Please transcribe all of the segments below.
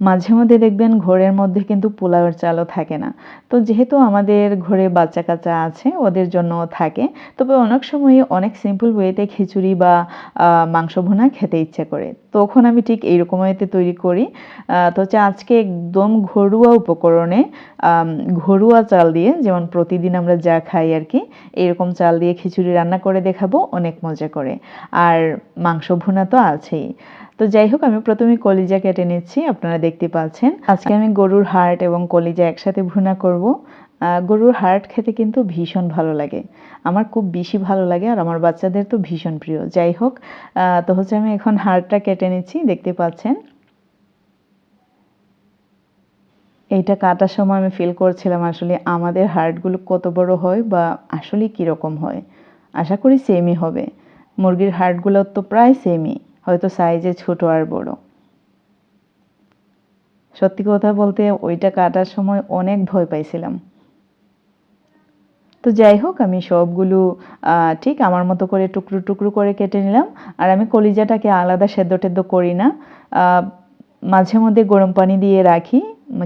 মাঝে মধ্যে দেখবেন ঘরের মধ্যে কিন্তু পোলাওয়ের চালও থাকে না। তো যেহেতু আমাদের ঘরে বাচ্চা কাচ্চা আছে, ওদের জন্য থাকে। তবে অনেক সময় অনেক সিম্পল ওয়েতে খিচুড়ি বা মাংস ভুনা খেতে ইচ্ছে করে। তখন আমি ঠিক এইরকম ওয়েতে তৈরি করি। তো হচ্ছে আজকে একদম ঘরোয়া উপকরণে ঘরোয়া চাল দিয়ে যেমন প্রতিদিন আমরা যা খাই আর কি এরকম চাল দিয়ে খিচুড়ি রান্না করে দেখাবো, অনেক মজা করে। আর মাংস ভুনা তো আছেই। তো যাই হোক, আমি প্রথমে কলিজা কেটে নিচ্ছি, আপনারা দেখতে পাচ্ছেন। আজকে আমি গরুর হার্ট এবং কলিজা একসাথে ভুনা করব। গরুর হার্ট খেতে কিন্তু ভীষণ ভালো লাগে। আমার খুব বেশি ভালো লাগে আর আমার বাচ্চাদের তো ভীষণ প্রিয়। যাই হোক তো হচ্ছে আমি এখন হাড়টা কেটে নিচ্ছি, দেখতে পাচ্ছেন। এইটা কাটার সময় আমি ফিল করছিলাম আসলে আমাদের হার্টগুলো কত বড় হয় বা আসলে কীরকম হয়। আশা করি সেমই হবে। মুরগির হার্টগুলো তো প্রায় সেমই হয়তো সাইজে ছোট আর বড়। সত্যি কথা বলতে ওইটা কাটার সময় অনেক ভয় পাইছিলাম। তো যাই হোক, আমি সবগুলো ঠিক আমার মতো করে টুকরো টুকরো করে কেটে নিলাম। আর আমি কলিজাটাকে আলাদা সেদ্ধ টেদ্ধ করি না। মাঝে মধ্যে গরম পানি দিয়ে রাখি।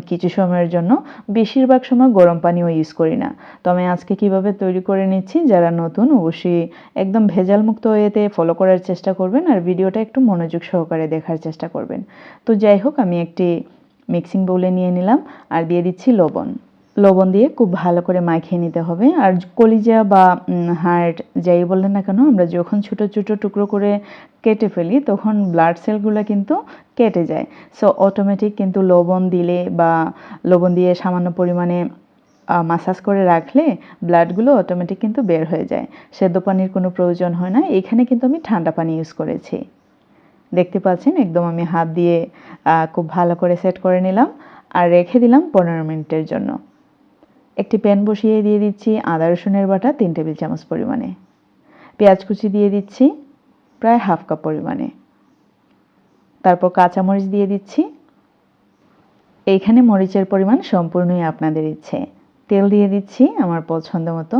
কিছু সময়ের জন্য। বেশিরভাগ সময় গরম পানিও ইউজ করি না। তবে আজকে কীভাবে তৈরি করে নিচ্ছি, যারা নতুন, অবশ্যই একদম ভেজাল মুক্ত এতে ফলো করার চেষ্টা করবেন আর ভিডিওটা একটু মনোযোগ সহকারে দেখার চেষ্টা করবেন। তো যাই হোক, আমি একটি মিক্সিং বোলে নিয়ে নিলাম আর দিয়ে দিচ্ছি লবণ। লবণ দিয়ে খুব ভালো করে মাখিয়ে নিতে হবে। আর কলিজা বা হার্ট যাই বললেন না কেন, আমরা যখন ছোট ছোট টুকরো করে কেটে ফেলি, তখন ব্লাড সেলগুলো কিন্তু কেটে যায়। সো অটোমেটিক কিন্তু লবণ দিলে বা, লবণ দিয়ে সামান্য পরিমাণে মাসাজ করে রাখলে ব্লাডগুলো অটোমেটিক কিন্তু বের হয়ে যায়। সেদ্ধ পানির কোনো প্রয়োজন হয় না। এখানে কিন্তু আমি ঠান্ডা পানি ইউজ করেছি। দেখতে পাচ্ছেন? একদম আমি হাত দিয়ে খুব ভালো করে সেট করে নিলাম। আর রেখে দিলাম পনেরো মিনিটের জন্য। একটি প্যান বসিয়ে দিয়ে দিচ্ছি আদা, রসুনের বাটা, তিন টেবিল চামচ পরিমাণে। পেঁয়াজ কুচি দিয়ে দিচ্ছি প্রায় হাফ কাপ পরিমাণে। তারপর কাঁচামরিচ দিয়ে দিচ্ছি। এইখানে মরিচের পরিমাণ সম্পূর্ণই আপনাদের ইচ্ছে। তেল দিয়ে দিচ্ছি আমার পছন্দ মতো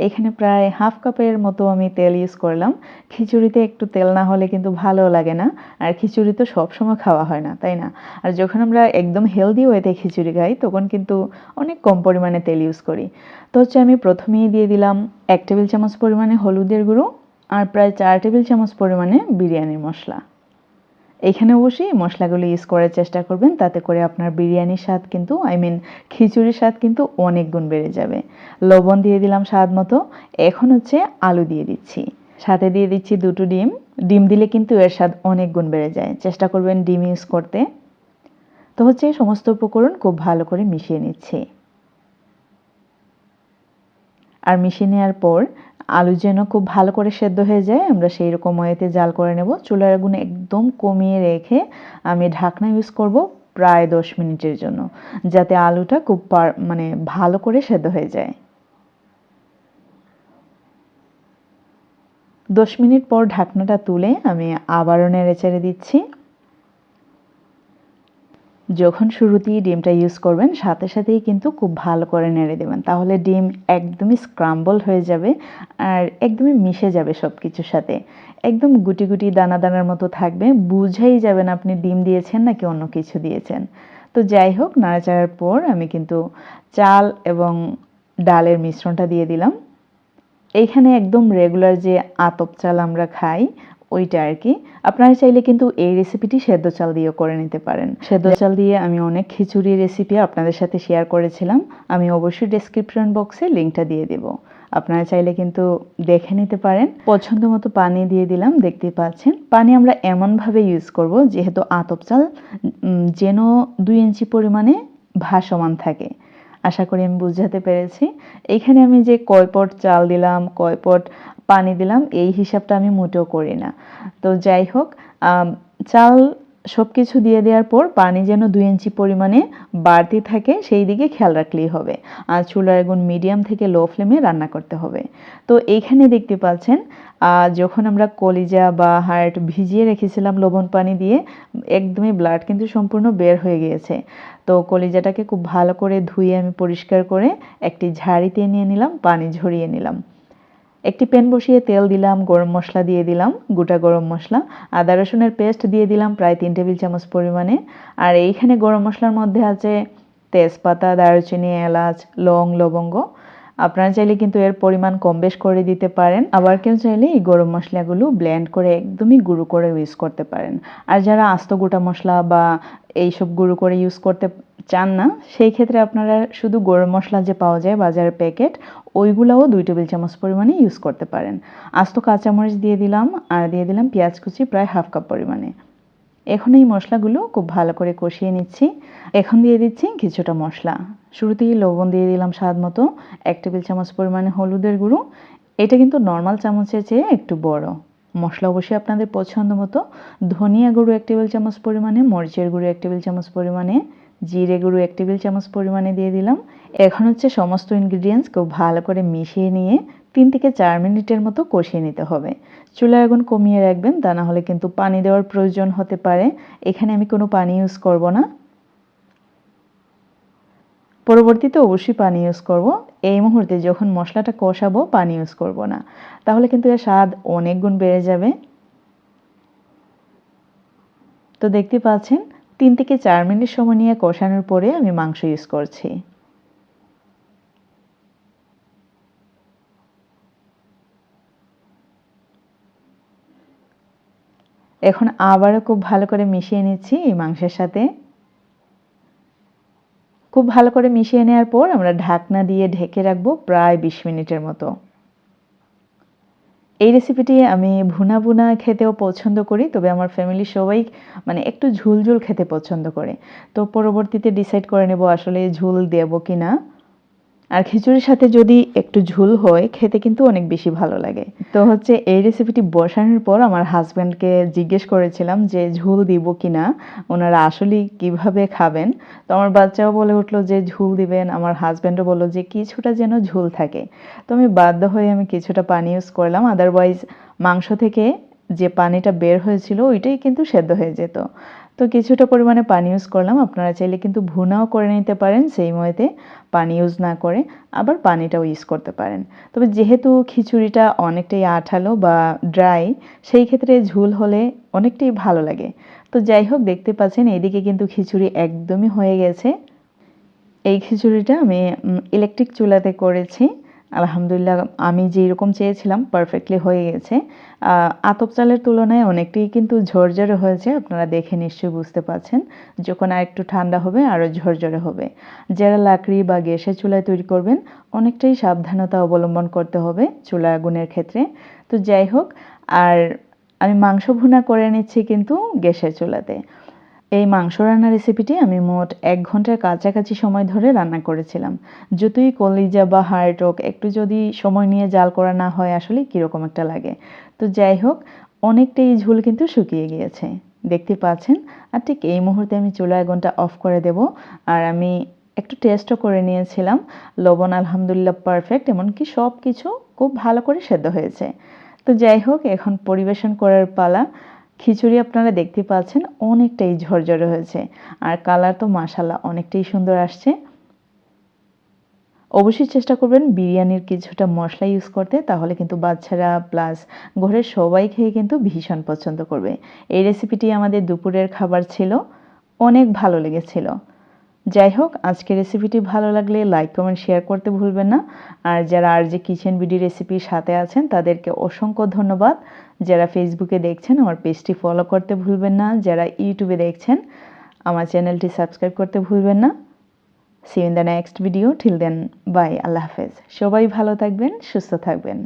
এখানে প্রায় হাফ কাপের মতো আমি তেল ইউজ করলাম। খিচুড়িতে একটু তেল না হলে কিন্তু ভালো লাগে না। আর খিচুড়ি তো সবসময় খাওয়া হয় না, তাই না? আর যখন আমরা একদম হেলদি ওয়েতে খিচুড়ি খাই, তখন কিন্তু অনেক কম পরিমাণে তেল ইউজ করি। তো হচ্ছে আমি প্রথমেই দিয়ে দিলাম এক টেবিল চামচ পরিমাণে হলুদের গুঁড়ো আর প্রায় চার টেবিল চামচ পরিমাণে বিরিয়ানির মশলা। এখানে অবশ্যই মশলাগুলো ইউজ করার চেষ্টা করবেন, তাতে করে আপনার বিরিয়ানির স্বাদ কিন্তু আই মিন খিচুড়ির স্বাদ কিন্তু অনেক গুণ বেড়ে যাবে। লবণ দিয়ে দিলাম স্বাদ মতো, এখন হচ্ছে আলু দিয়ে দিচ্ছি। সাথে দিয়ে দিচ্ছি দুটো ডিম ডিম দিলে কিন্তু এর স্বাদ অনেক গুণ বেড়ে যায়। চেষ্টা করবেন ডিম ইউজ করতে। তো হচ্ছে সমস্ত উপকরণ খুব ভালো করে মিশিয়ে নিচ্ছি। আর মিশিয়ে নেওয়ার পর আলু যেন খুব ভালো করে সেদ্ধ হয়ে যায়, আমরা সেই রকম ওয়েতে জাল করে নেব। চুলার আগুন একদম কমিয়ে রেখে আমি ঢাকনা ইউজ করব প্রায় দশ মিনিটের জন্য, যাতে আলুটা খুব মানে ভালো করে সেদ্ধ হয়ে যায়। দশ মিনিট পর ঢাকনাটা তুলে আমি আবারও নেড়ে চেড়ে দিচ্ছি। যখন শুরুতেই ডিমটা ইউজ করবেন, সাথে সাথেই কিন্তু খুব ভালো করে নেড়ে দেবেন। তাহলে ডিম একদমই স্ক্রাম্বল হয়ে যাবে আর একদমই মিশে যাবে সব কিছুর সাথে। একদম গুটি গুটি দানা দানার মতো থাকবে। বুঝেই যাবেন আপনি ডিম দিয়েছেন নাকি অন্য কিছু দিয়েছেন। তো যাই হোক, নাড়াচাড়ার পর আমি কিন্তু চাল এবং ডালের মিশ্রণটা দিয়ে দিলাম। এইখানে একদম রেগুলার যে আতপ চাল আমরা খাই ওইটা আর কি। আপনারা চাইলে কিন্তু এই রেসিপিটি সেদ্ধ চাল দিয়েও করে নিতে পারেন। সেদ্ধ চাল দিয়ে আমি অনেক খিচুড়ি রেসিপি আপনাদের সাথে শেয়ার করেছিলাম। আমি অবশ্যই ডেসক্রিপশন বক্সে লিঙ্কটা দিয়ে দেব। আপনারা চাইলে কিন্তু দেখে নিতে পারেন। পছন্দ মতো পানি দিয়ে দিলাম দেখতে পাচ্ছেন। পানি আমরা এমনভাবে ইউজ করব যেহেতু আতপ চাল যেন দুই ইঞ্চি পরিমাণে ভাসমান থাকে। আশা করি আমি বুঝাতে পেরেছি। এখানে আমি যে কয় পট চাল দিলাম কয় পট পানি দিলাম, এই হিসাবটা আমি মোটেও করি না। তো যাই হোক চাল সব কিছু দিয়ে দেওয়ার পর পানি যেন দুই ইঞ্চি পরিমাণে বাড়তি থাকে, সেই দিকে খেয়াল রাখলেই হবে। আর চুলার আগুন মিডিয়াম থেকে লো ফ্লেমে রান্না করতে হবে। তো এইখানে দেখতে পাচ্ছেন যখন আমরা কলিজা বা হার্ট ভিজিয়ে রেখেছিলাম লবণ পানি দিয়ে, একদমই ব্লাড কিন্তু সম্পূর্ণ বের হয়ে গিয়েছে। তো কলিজাটাকে খুব ভালো করে ধুয়ে আমি পরিষ্কার করে একটি ঝাড়িতে নিয়ে নিলাম, পানি ঝরিয়ে নিলাম। একটি প্যান বসিয়ে তেল দিলাম, গরম মশলা দিয়ে দিলাম, গোটা গরম মশলা, আদা রসুনের পেস্ট দিয়ে দিলাম প্রায় তিন টেবিল চামচ পরিমাণে। আর এইখানে গরম মশলার মধ্যে আছে তেজপাতা, দারুচিনি, এলাচ, লং, লবঙ্গ। আপনারা চাইলে কিন্তু এর পরিমাণ কম বেশ করে দিতে পারেন। আবার কেউ চাইলে এই গরম মশলাগুলো ব্লেন্ড করে একদমই গুঁড়ো করে ইউজ করতে পারেন। আর যারা আস্ত গোটা মশলা বা এইসব গুঁড়ো করে ইউজ করতে চান না, সেই ক্ষেত্রে আপনারা শুধু গরম মশলা যে পাওয়া যায় বাজারের প্যাকেট ওইগুলোও দুই টেবিল চামচ পরিমাণে ইউজ করতে পারেন। আস্ত কাঁচামরিচ দিয়ে দিলাম, আর দিয়ে দিলাম পেঁয়াজ কুচি প্রায় হাফ কাপ পরিমাণে। এখন এই মশলাগুলো খুব ভালো করে কষিয়ে নিচ্ছি। এখন দিয়ে দিচ্ছি কিছুটা মশলা। শুরুতেই লবণ দিয়ে দিলাম স্বাদ মতো, এক টেবিল চামচ পরিমাণে হলুদের গুঁড়ো। এটা কিন্তু নর্মাল চামচের চেয়ে একটু বড়। মশলা অবশ্যই আপনাদের পছন্দ মতো। ধনিয়া গুঁড়ো এক টেবিল চামচ পরিমাণে, মরিচের গুঁড়ো এক টেবিল চামচ পরিমাণে, জিরে গুঁড়ো এক টেবিল চামচ পরিমাণে দিয়ে দিলাম। এখন হচ্ছে সমস্ত ইনগ্রিডিয়েন্টস খুব ভালো করে মিশিয়ে নিয়ে তিন থেকে চার মিনিটের মতো কষিয়ে নিতে হবে। চুলার আগুন কমিয়ে রাখবেন, তা না হলে কিন্তু পানি দেওয়ার প্রয়োজন হতে পারে। এখানে আমি কোনো পানি ইউজ করব না। পরবর্তীতে অবশ্যই পানি ইউজ করব। এই মুহূর্তে যখন মশলাটা কষাবো, পানি ইউজ করব না। তাহলে কিন্তু এর স্বাদ অনেক গুণ বেড়ে যাবে। তো দেখতে পাচ্ছেন, তিন থেকে চার মিনিট সময় নিয়ে কষানোর পরে আমি মাংস ইউজ করছি। এখন আবারও খুব ভালো করে মিশিয়ে নিচ্ছি এই মাংসের সাথে। খুব ভালো করে মিশিয়ে নেওয়ার পর আমরা ঢাকনা দিয়ে ঢেকে রাখব প্রায় বিশ মিনিটের মতো। এই রেসিপিটি আমি ভুনা ভুনা খেতেও পছন্দ করি, তবে আমার ফ্যামিলি সবাই মানে একটু ঝুল ঝুল খেতে পছন্দ করে। তো পরবর্তীতে ডিসাইড করে নেব আসলে ঝুল দেবো কি না আর খিচুড়ির সাথে যদি একটু ঝুল হয়, খেতে কিন্তু অনেক বেশি ভালো লাগে। তো হচ্ছে এই রেসিপিটি বসানোর পর আমার হাজব্যান্ডকে জিজ্ঞেস করেছিলাম যে, ঝুল দিব কি না ওনারা আসলে কীভাবে খাবেন? তো আমার বাচ্চাও বলে উঠল যে, ঝুল দিবেন। আমার হাজব্যান্ডও বলল যে, কিছুটা যেন ঝুল থাকে। তো আমি বাধ্য হয়ে আমি কিছুটা পানি ইউজ করলাম। আদারওয়াইজ মাংস থেকে যে পানিটা বের হয়েছিল, ওইটাই কিন্তু সেদ্ধ হয়ে যেত। তো কিছুটা পরিমাণে পানি ইউজ করলাম। আপনারা চাইলে কিন্তু ভুনাও করে নিতে পারেন, সেই ময়েতে পানি ইউজ না করে আবার পানিটাও ইউজ করতে পারেন। তবে যেহেতু খিচুড়িটা অনেকটাই আঠালো বা ড্রাই সেই ক্ষেত্রে ঝুল হলে অনেকটাই ভালো লাগে। তো যাই হোক, দেখতে পাচ্ছেন এদিকে কিন্তু খিচুড়ি একদমই হয়ে গেছে। এই খিচুড়িটা আমি ইলেকট্রিক চুলাতে করেছি। আলহামদুলিল্লাহ, আমি যেই রকম চেয়েছিলাম পারফেক্টলি হয়ে গেছে। আতপ চালের তুলনায় অনেকটাই কিন্তু ঝরঝরে হয়েছে, আপনারা দেখে নিশ্চয়ই বুঝতে পাচ্ছেন যখন আর একটু ঠান্ডা হবে আরও ঝরঝরে হবে। যারা লাকড়ি বা গ্যাসের চুলায় তৈরি করবেন, অনেকটাই সাবধানতা অবলম্বন করতে হবে চুলা আগুনের ক্ষেত্রে। তো যাই হোক, আর আমি মাংস ভুনা করে নিচ্ছি কিন্তু গ্যাসের চুলাতে। এই মাংস রান্নার রেসিপিটি আমি মোট এক ঘণ্টার কাছাকাছি সময় ধরে রান্না করেছিলাম। যতই কলিজা বা হার্ট হোক একটু যদি সময় নিয়ে জাল করা না হয়, আসলে কীরকম একটা লাগে? তো যাই হোক, অনেকটাই ঝুল কিন্তু শুকিয়ে গিয়েছে। দেখতে পাচ্ছেন? আর ঠিক এই মুহূর্তে আমি চুলা আগুনটা অফ করে দেব। আর আমি একটু টেস্টও করে নিয়েছিলাম। লবণ আলহামদুলিল্লাহ পারফেক্ট এমনকি সব কিছু খুব ভালো করে সেদ্ধ হয়েছে। তো যাই হোক, এখন পরিবেশন করার পালা। খিচুড়ি আপনারা দেখতে পাচ্ছেন, অনেকটাই ঝরঝরে হয়েছে। আর কালার তো মাসাল্লাহ অনেকটাই সুন্দর আসছে। অবশ্যই চেষ্টা করবেন বিরিয়ানির কিছুটা মশলা ইউজ করতে, তাহলে কিন্তু বাচ্চারা প্লাস ঘরের সবাই খেয়ে কিন্তু ভীষণ পছন্দ করবে। এই রেসিপিটি আমাদের দুপুরের খাবার ছিল, অনেক ভালো লেগেছিল। যাই হোক আজকে রেসিপিটি ভালো লাগলে লাইক কমেন্ট শেয়ার করতে ভুলবেন না। আর যারা আর যে কিচেন বিডি রেসিপির সাথে আছেন, তাদেরকে অসংখ্য ধন্যবাদ। যারা ফেসবুকে দেখছেন, আমার পেজটি ফলো করতে ভুলবেন না। যারা ইউটিউবে দেখছেন, আমার চ্যানেলটি সাবস্ক্রাইব করতে ভুলবেন না। See in the next video till then bye আল্লাহ হাফেজ। সবাই ভালো থাকবেন, সুস্থ থাকবেন।